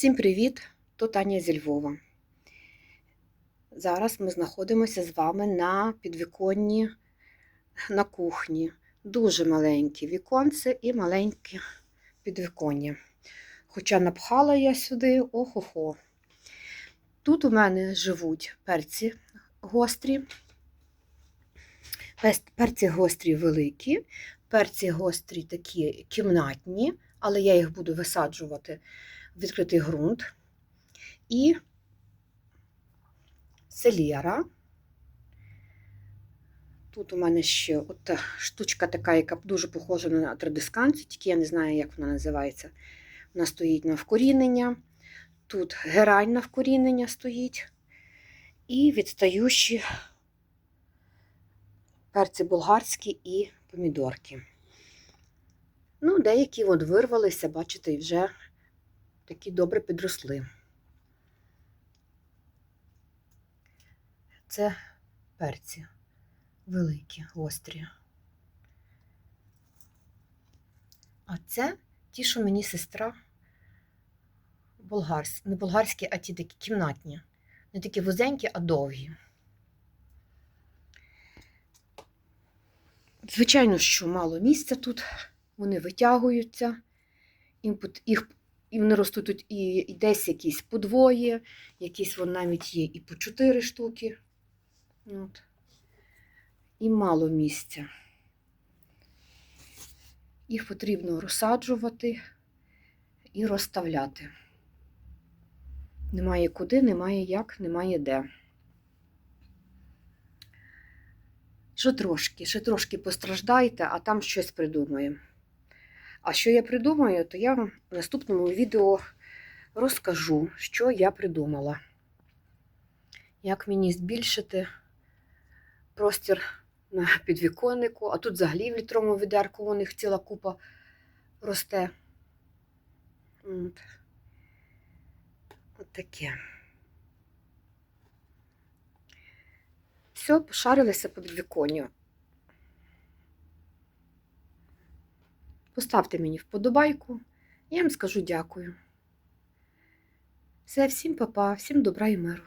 Всім привіт! Тут Аня зі Львова. Зараз ми знаходимося з вами на підвіконні на кухні. Дуже маленькі віконце і маленьке підвіконня. Хоча напхала я сюди охо-хо. Тут у мене живуть перці гострі. Перці гострі великі, перці гострі такі кімнатні, але я їх буду висаджувати відкритий ґрунт. І селера. Тут у мене ще от штучка така, яка дуже похожа на традисканцію, тільки я не знаю, як вона називається. Вона стоїть на вкорінення. Тут герань на вкорінення стоїть. І відстаючі перці болгарські і помідорки. Ну, деякі от вирвалися, бачите, і вже такі добре підросли. Це перці великі, гострі. А це ті, що мені сестра болгарські, не болгарські, а ті такі кімнатні. Не такі вузенькі, а довгі. Звичайно, що мало місця тут, вони витягуються, їх і вони ростуть тут і, і десь якісь по двоє, якісь вон навіть є і по чотири штуки. От. І мало місця. Їх потрібно розсаджувати і розставляти. Немає куди, немає як, немає де. Ще трошки, ще трошки постраждайте, а там щось придумаємо. А що я придумаю, то я вам в наступному відео розкажу, що я придумала. Як мені збільшити простір на підвіконнику, а тут взагалі в літровому відерку у них ціла купа росте. От. От таке. Все, пошарилися по підвіконню. Поставте мені вподобайку, я вам скажу дякую. Все, всім папа, всім добра і миру.